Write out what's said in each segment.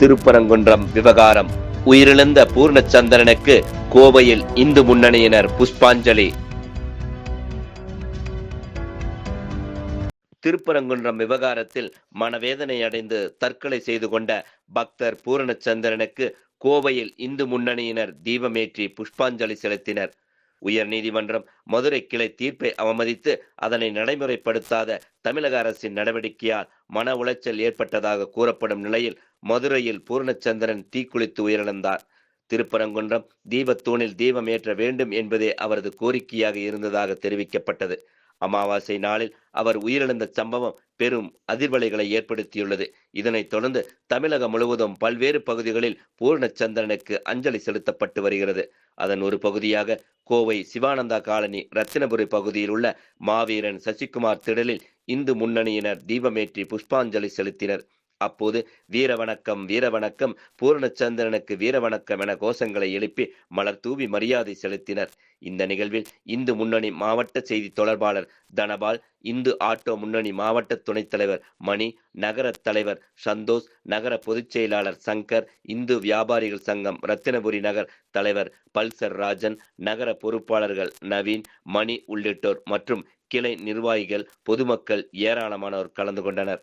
திருப்பரங்குன்றம் விவகாரம். உயிரிழந்த பூர்ணச்சந்திரனுக்கு கோவையில் இந்து முன்னணியினர் புஷ்பாஞ்சலி. திருப்பரங்குன்றம் விவகாரத்தில் மனவேதனை அடைந்து தற்கொலை செய்து கொண்ட பக்தர் பூரணச்சந்திரனுக்கு கோவையில் இந்து முன்னணியினர் தீபமேற்றி புஷ்பாஞ்சலி செலுத்தினர். உயர்நீதிமன்றம் மதுரை கிளை தீர்ப்பை அவமதித்து அதனை நடைமுறைப்படுத்தாத தமிழக அரசின் நடவடிக்கையால் மன உளைச்சல் ஏற்பட்டதாக கூறப்படும் நிலையில் மதுரையில் பூர்ணச்சந்திரன் தீக்குளித்து உயிரிழந்தார். திருப்பரங்குன்றம் தீபத்தூணில் தீபம் ஏற்ற வேண்டும் என்பதே அவரது கோரிக்கையாக இருந்ததாக தெரிவிக்கப்பட்டது. அமாவாசை நாளில் அவர் உயிரிழந்த சம்பவம் பெரும் அதிர்வலைகளை ஏற்படுத்தியுள்ளது. இதனைத் தொடர்ந்து தமிழகம் முழுவதும் பல்வேறு பகுதிகளில் பூர்ணச்சந்திரனுக்கு அஞ்சலி செலுத்தப்பட்டு வருகிறது. அதன் ஒரு பகுதியாக கோவை சிவானந்தா காலனி ரத்தினபுரி பகுதியில் உள்ள மாவீரன் சசிகுமார் திடலில் இந்து முன்னணியினர் தீபமேற்றி புஷ்பாஞ்சலி செலுத்தினர். அப்போது வீரவணக்கம் வீரவணக்கம் பூரணச்சந்திரனுக்கு வீரவணக்கம் பூர்ணச்சந்திரனுக்கு என கோஷங்களை எழுப்பி மலர் தூவி மரியாதை செலுத்தினர். இந்த நிகழ்வில் இந்து முன்னணி மாவட்ட செய்தி தொடர்பாளர் தனபால் இந்து ஆட்டோ முன்னணி மாவட்ட துணைத் தலைவர் மணி நகர தலைவர் சந்தோஷ் நகர பொதுச் செயலாளர் சங்கர் இந்து வியாபாரிகள் சங்கம் ரத்தினபுரி நகர் தலைவர் பல்சர் ராஜன் நகர பொறுப்பாளர்கள் நவீன் மணி உள்ளிட்டோர் மற்றும் கிளை நிர்வாகிகள் பொதுமக்கள் ஏராளமானோர் கலந்து கொண்டனர்.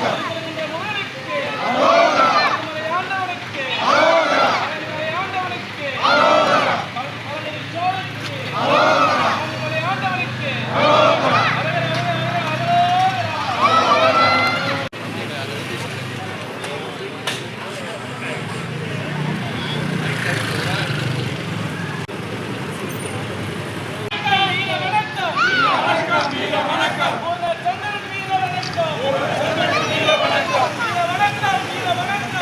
வீர